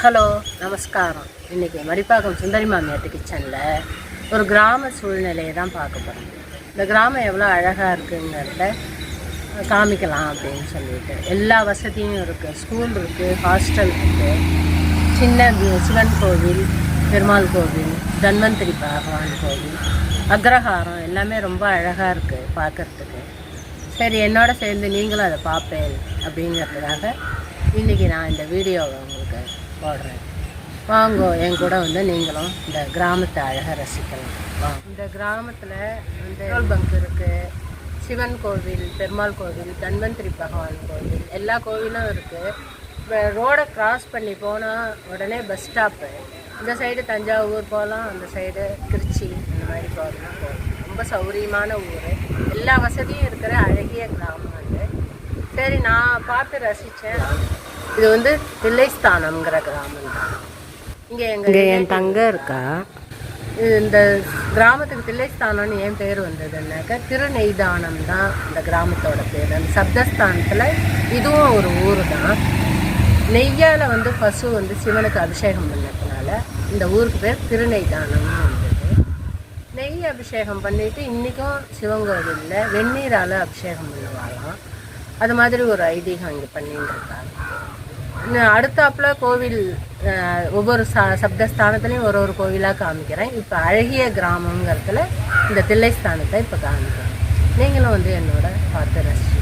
Hello நமஸ்காரம். இன்றைக்கி மடிப்பாக்கம் சுந்தரி மாமியாட்டு கிச்சனில் ஒரு கிராம சூழ்நிலையை தான் பார்க்க போகிறோம் இந்த கிராமம் எவ்வளோ அழகாக இருக்குங்கிறத காமிக்கலாம் அப்படின்னு சொல்லிட்டு. எல்லா வசதியும் இருக்குது ஸ்கூல் இருக்குது ஹாஸ்டல் இருக்குது சின்ன சிவன் கோவில் பெருமாள் கோவில் தன்வந்திரி பகவான் கோவில் அக்ரஹாரம் எல்லாமே ரொம்ப அழகாக இருக்குது பார்க்கறதுக்கு. சரி என்னோட சேர்ந்து நீங்களும் அதை பார்ப்பேன் அப்படிங்கிறதுக்காக இன்றைக்கி நான் இந்த வீடியோவை உங்களுக்கு போடுறேன். வாங்கோ என் கூட வந்து நீங்களும் இந்த கிராமத்தை அழகாக ரசிக்கலாம். இந்த கிராமத்தில் வந்து பெட்ரோல் பங்க் இருக்குது சிவன் கோவில் பெருமாள் கோவில் தன்வந்திரி பகவான் கோவில் எல்லா கோவிலும் இருக்குது இப்போ ரோடை கிராஸ் பண்ணி போனால் உடனே பஸ் ஸ்டாப்பு இந்த சைடு தஞ்சாவூர் போகலாம் அந்த சைடு திருச்சி அந்த மாதிரி போகலாம். போகலாம் ரொம்ப சௌரியமான ஊர். எல்லா வசதியும் இருக்கிற அழகிய கிராமம் அது. சரி நான் பார்த்து ரசித்தேன் இது வந்து தில்லைஸ்தானம்ங்கிற கிராமம். தான் இங்கே எங்கள் என் தங்க இருக்கா? இது இந்த கிராமத்துக்கு தில்லைஸ்தானம்னு ஏன் பேர் வந்ததுன்னாக்கா திருநெய்தானம் தான் இந்த கிராமத்தோட பேர். அந்த சப்தஸ்தானத்தில் இதுவும் ஒரு ஊர் தான் நெய்யால் வந்து பசு வந்து சிவனுக்கு அபிஷேகம் பண்ணதுனால இந்த ஊருக்கு பேர் திருநெய்தானம்னு வந்தது. நெய் அபிஷேகம் பண்ணிட்டு இன்றைக்கும் சிவங்கோவிலில் வெந்நீரால் அபிஷேகம் பண்ணுவாங்களாம் அது மாதிரி ஒரு ஐதீகம் இங்கே பண்ணிட்டு இருக்காங்க. அடுத்தாப்புல கோவில் ஒவ்வொரு ச சப்தஸ்தானத்துலேயும் ஒரு ஒரு கோவிலாக காமிக்கிறேன். இப்போ அழகிய கிராமங்கிறதுல இந்த தில்லைஸ்தானத்தை இப்போ காமிக்கிறேன். நீங்களும் வந்து என்னோட பார்த்து ரசிச்சு.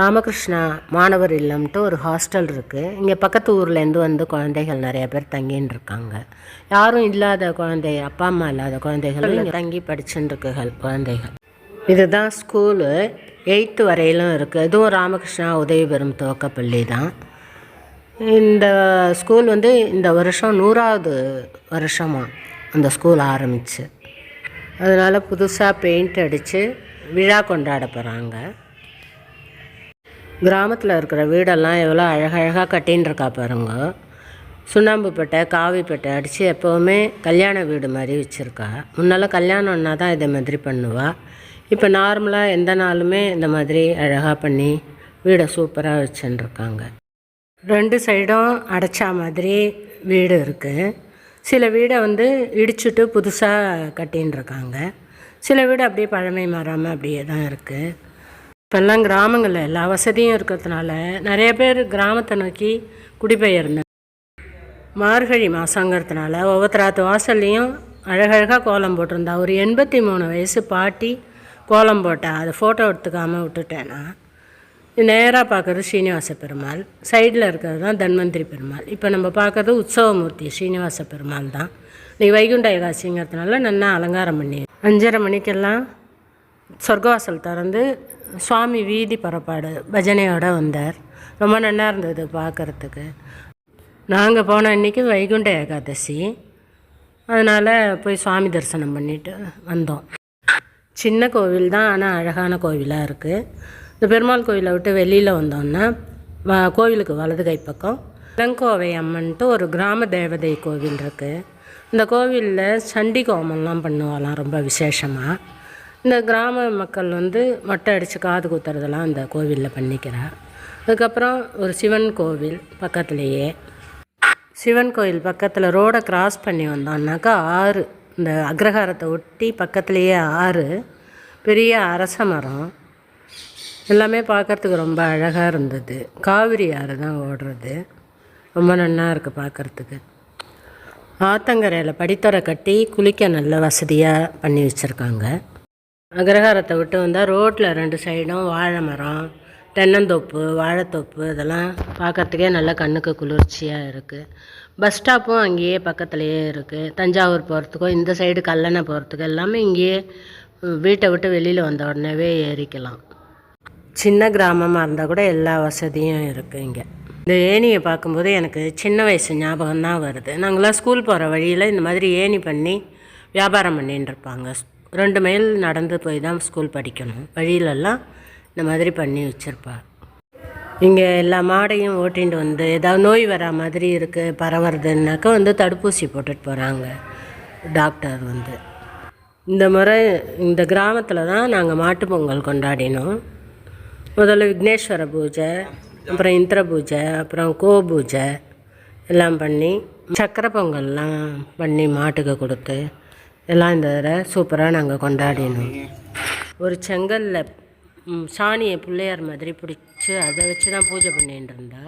ராமகிருஷ்ணா மாணவர் இல்லம்ட்டு ஒரு ஹாஸ்டல் இருக்குது இங்கே பக்கத்து ஊர்லேருந்து வந்து குழந்தைகள் நிறைய பேர் தங்கின்னு இருக்காங்க யாரும் இல்லாத குழந்தை அப்பா அம்மா இல்லாத குழந்தைகள் இங்கே தங்கி படிச்சுட்டுருக்குகள் குழந்தைகள். இதுதான் ஸ்கூலு. எயித்து வரையிலும் இருக்குது இதுவும் ராமகிருஷ்ணா உதவி பெறும் துவக்கப்பள்ளி தான். இந்த ஸ்கூல் வந்து இந்த வருஷம் நூறாவது வருஷமாக அந்த ஸ்கூல் ஆரம்பிச்சு. அதனால் புதுசாக பெயிண்ட் அடித்து விழா கொண்டாட போகிறாங்க கிராமத்தில் இருக்கிற வீடெல்லாம் எவ்வளோ அழகழகாக கட்டின்னு இருக்கா பாருங்க. சுண்ணாம்புப்பேட்டை காவிப்பேட்டை அடித்து எப்போவுமே கல்யாண வீடு மாதிரி வச்சுருக்கா. முன்னெல்லாம் கல்யாணம்னா தான் இதே மாதிரி பண்ணுவாள் இப்போ நார்மலாக எந்த நாளுமே இந்த மாதிரி அழகாக பண்ணி வீடை சூப்பராக வச்சுருக்காங்க ரெண்டு சைடும் அடைச்சா மாதிரி வீடு இருக்குது சில வீடை வந்து இடிச்சுட்டு புதுசாக கட்டின்னு இருக்காங்க சில வீடு அப்படியே பழமை மாறாமல் அப்படியே தான் இருக்குது இப்போல்லாம் கிராமங்களில் எல்லா வசதியும் இருக்கிறதுனால நிறைய பேர் கிராமத்தை நோக்கி குடிபெயர்ந்த மார்கழி மாதங்கிறதுனால ஒவ்வொருத்தராத்து வாசல்லையும் அழகழகாக கோலம் போட்டிருந்தா. ஒரு எண்பத்தி மூணு வயசு பாட்டி கோலம் போட்டா அதை ஃபோட்டோ எடுத்துக்காமல் விட்டுட்டேன்னா நேராக பார்க்குறது ஸ்ரீனிவாச பெருமாள். சைடில் இருக்கிறது தான் தன்வந்திரி பெருமாள். இப்போ நம்ம பார்க்குறது உற்சவமூர்த்தி ஸ்ரீனிவாச பெருமாள் தான். இன்றைக்கி வைகுண்ட ஏகாசிங்கிறதுனால நல்லா அலங்காரம் பண்ணி அஞ்சரை மணிக்கெல்லாம் சொர்க்கவாசல் திறந்து சுவாமி வீதி புறப்பாடு பஜனையோடு வந்தார். ரொம்ப நல்லா இருந்தது பார்க்குறதுக்கு. நாங்கள் போன அன்றைக்கி வைகுண்ட ஏகாதசி. அதனால் போய் சுவாமி தரிசனம் பண்ணிட்டு வந்தோம். சின்ன கோவில் தான் ஆனால் அழகான கோவிலாக இருக்குது இந்த பெருமாள் கோவிலை விட்டு வெளியில் வந்தோன்னா வ கோவிலுக்கு வலது கை பக்கம் இளங்கோவை அம்மன்ட்டு ஒரு கிராம தேவதை கோவில் இருக்குது இந்த கோவிலில் சண்டி கோமம்லாம் ரொம்ப விசேஷமாக இந்த கிராம மக்கள் வந்து மொட்டை அடித்து காது குத்துறதெல்லாம் அந்த கோவிலில் பண்ணிக்கிறா. அதுக்கப்புறம் ஒரு சிவன் கோவில் பக்கத்துலேயே. சிவன் கோயில் பக்கத்தில் ரோடை கிராஸ் பண்ணி வந்தோம்னாக்கா ஆறு இந்த அக்ரஹாரத்தை ஒட்டி பக்கத்துலேயே ஆறு பெரிய அரச மரம். எல்லாமே பார்க்கறதுக்கு ரொம்ப அழகாக இருந்தது. காவிரி ஆறு தான் ஓடுறது. ரொம்ப நல்லா இருக்குது பார்க்கறதுக்கு. ஆத்தங்கரையில் படித்தரை கட்டி குளிக்க நல்ல வசதியாக பண்ணி வச்சுருக்காங்க. அக்ரஹாரத்தை விட்டு வந்தால் ரோட்டில் ரெண்டு சைடும் வாழை மரம் தென்னந்தோப்பு வாழைத்தோப்பு இதெல்லாம் பார்க்கறதுக்கே நல்ல கண்ணுக்கு குளிர்ச்சியாக இருக்குது பஸ் ஸ்டாப்பும் அங்கேயே பக்கத்துலேயே இருக்குது தஞ்சாவூர் போகிறதுக்கோ இந்த சைடு கல்லணை போகிறதுக்கோ எல்லாமே இங்கேயே வீட்டை விட்டு வெளியில் வந்த உடனேவே ஏறிக்கலாம். சின்ன கிராமமாக இருந்தால் கூட எல்லா வசதியும் இருக்குது இங்கே. இந்த ஏணியை பார்க்கும்போது எனக்கு சின்ன வயசு ஞாபகம் தான் வருது. நாங்களாம் ஸ்கூல் போகிற வழியில் இந்த மாதிரி ஏணி பண்ணி வியாபாரம் பண்ணின்னு இருப்பாங்க. ரெண்டு மைல் நடந்து போய் தான் ஸ்கூல் படிக்கணும். வழியிலெல்லாம் இந்த மாதிரி பண்ணி வச்சுருப்பா இங்கே எல்லா மாடையும் ஓட்டிகிட்டு வந்து ஏதாவது நோய் வரா மாதிரி இருக்குது பரவுறதுனாக்கா வந்து தடுப்பூசி போட்டுட்டு போகிறாங்க டாக்டர் வந்து. இந்த முறை இந்த கிராமத்தில் தான் நாங்கள் மாட்டு பொங்கல் கொண்டாடினோம். முதல்ல விக்னேஸ்வர பூஜை அப்புறம் இந்திர பூஜை அப்புறம் கோ பூஜை எல்லாம் பண்ணி சக்கரை பொங்கல்லாம் பண்ணி மாட்டுக்கு கொடுத்து எல்லாம் இந்த தடவை சூப்பராக நாங்கள் கொண்டாடினோம். ஒரு செங்கல்ல சாணியை பிள்ளையார் மாதிரி பிடிச்சி அதை வச்சு தான் பூஜை பண்ணிகிட்டு இருந்தா.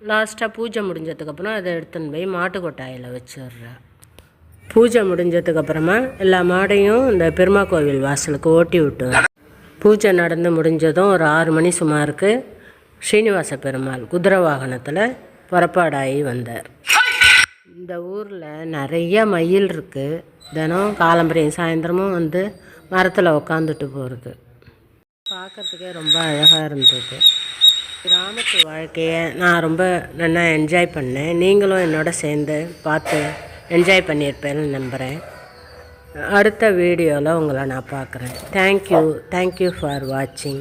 லாஸ்ட்டாக பூஜை முடிஞ்சதுக்கப்புறம் அதை எடுத்துன்னு போய் மாட்டு கொட்டாயில் வச்சிடுறா. பூஜை முடிஞ்சதுக்கப்புறமா எல்லா மாடையும் இந்த பெருமா கோவில் வாசலுக்கு ஓட்டி விட்டுவேன் பூஜை நடந்து முடிஞ்சதும் ஒரு ஆறு மணி சுமாருக்கு ஸ்ரீனிவாச பெருமாள் குதிரை வாகனத்தில் புறப்பாடாகி வந்தார். இந்த ஊரில் நிறைய மயில் இருக்குது தினம் காலம்பரையும் சாயந்தரமும் வந்து மரத்தில் உக்காந்துட்டு போகிறது பார்க்கறதுக்கே ரொம்ப அழகாக இருந்தது. கிராமத்து வாழ்க்கையை நான் ரொம்ப நல்லா என்ஜாய் பண்ணேன். நீங்களும் என்னோட சேர்ந்து பார்த்து என்ஜாய் பண்ணியிருப்பேன்னு நம்புகிறேன் அடுத்த வீடியோவில் உங்களை நான் பார்க்குறேன். தேங்க்யூ தேங்க்யூ ஃபார் வாட்சிங்